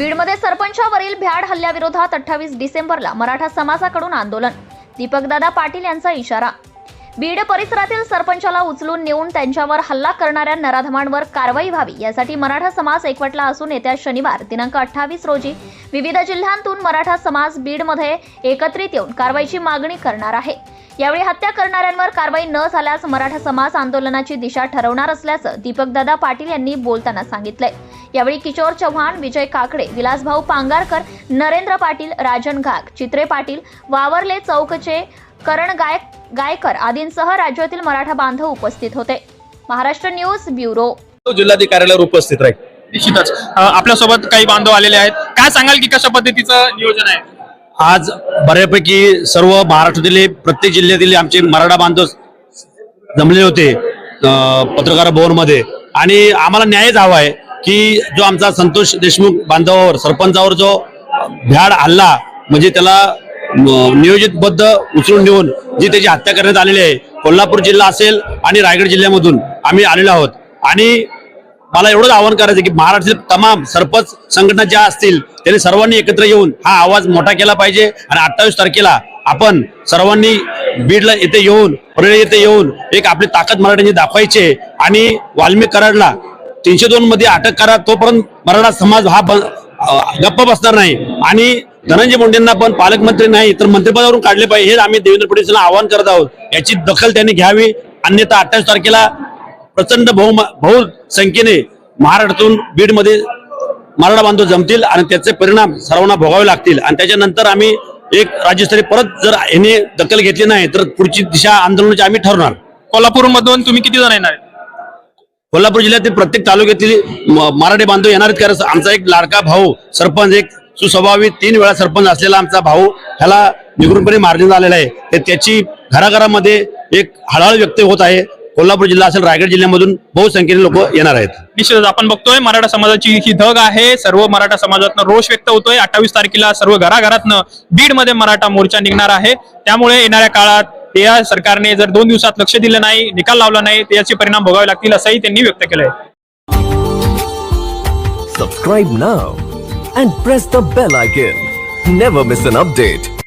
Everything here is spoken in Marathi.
बीडमध्ये सरपंचावरील भ्याड हल्ल्याविरोधात अठ्ठावीस डिसेंबरला मराठा समाजाकडून आंदोलन. दीपकदादा पाटील यांचा इशारा. बीड परिसरातील सरपंचाला उचलून नेऊन त्यांच्यावर हल्ला करणाऱ्या नराधमांवर कारवाई व्हावी यासाठी मराठा समाज एकवटला असून येत्या शनिवार दिनांक अठ्ठावीस रोजी विविध जिल्ह्यांतून मराठा समाज बीडमध्ये एकत्रित येऊन कारवाईची मागणी करणार आहे. यावेळी हत्या करणाऱ्यांवर कारवाई न झाल्यास मराठा समाज आंदोलनाची दिशा ठरवणार असल्याचं दीपकदादा पाटील यांनी बोलताना सांगितलंय. यावेळी किशोर चव्हाण विजय काकडे विलासभाऊ पांगारकर नरेंद्र पाटील राजन घाग चित्रे पाटील वावरले चौकचे करण गायक गायकर आदींसह राज्यातील मराठा बांधव उपस्थित होते. Maharashtra news bureau. जिल्हाधिकाऱ्याला उपस्थित राहील. निश्चितच. आपल्यासोबत काही बांधव आलेले आहेत. काय सांगाल की कशा पद्धतीचं नियोजन आहे? आज बऱ्यापैकी सर्व महाराष्ट्रातील प्रत्येक जिल्ह्यातील आमचे मराठा बांधव जमले होते पत्रकार भवनमध्ये आणि आम्हाला न्यायच हवा आहे. की जो आमचा संतोष देशमुख बांधवावर सरपंचावर जो भ्याड हल्ला म्हणजे त्याला नियोजितबद्ध उचलून नेऊन जी त्याची हत्या करण्यात आलेली आहे कोल्हापूर जिल्हा असेल आणि रायगड जिल्ह्यामधून आम्ही आलेलो आहोत. आणि मला एवढंच आवाहन करायचं की महाराष्ट्रातील तमाम सरपंच संघटना ज्या असतील त्यांनी सर्वांनी एकत्र येऊन हा आवाज मोठा केला पाहिजे. आणि अठ्ठावीस तारखेला आपण सर्वांनी बीडला येथे येऊन परळी येथे येऊन एक आपली ताकद मराठ्यांची दाखवायचे आणि वाल्मिक कराडला तीनशे दोन मध्ये अटक करा तोपर्यंत मराठा समाज हा ब- गप्प बसणार नाही. आणि धनंजय मुंडेंना पण पालकमंत्री नाही तर मंत्रिपदावरून काढले पाहिजे हे आम्ही देवेंद्र फडणवीसांना आवाहन करत आहोत. याची दखल त्यांनी घ्यावी. अन्यथा अठ्ठावीस तारखेला प्रचंड बहु बहुसंख्येने महाराष्ट्रातून बीडमध्ये मराठा बांधव जमतील आणि त्याचे परिणाम सर्वांना भोगावे लागतील. आणि त्याच्यानंतर आम्ही एक राज्यस्तरीय परत जर याने दखल घेतली नाही तर पुढची दिशा आंदोलनाची आम्ही ठरवणार कोल्हापूरमधून तुम्ही किती जण येणार? कोल्हापूर जिल्ह्यातील प्रत्येक तालुक्यातील म- मराठी बांधव येणार आहेत. कारण आमचा एक लाडका भाऊ सरपंच एक सुस्वभावी तीन वेळा सरपंच असलेला आमचा भाऊ ह्याला निगुणपणे मारण्यात आलेला आहे. तर त्याची घराघरामध्ये एक हळहळ व्यक्त होत आहे. कोल्हापूर जिल्हा असेल रायगड जिल्ह्यामधून बहुसंख्येने लोक येणार आहेत. निश्चितच आपण बघतोय मराठा समाजाची ही धग आहे. सर्व मराठा समाजातनं रोष व्यक्त होतोय. अठ्ठावीस तारखेला सर्व घराघरातनं बीडमध्ये मराठा मोर्चा निघणार आहे. त्यामुळे येणाऱ्या काळात या सरकारने जर दोन दिवसात लक्ष दिलं नाही निकाल लावला नाही तर याचे परिणाम भोगावे लागतील असंही त्यांनी व्यक्त केलंय. Subscribe now and press the bell icon never miss an update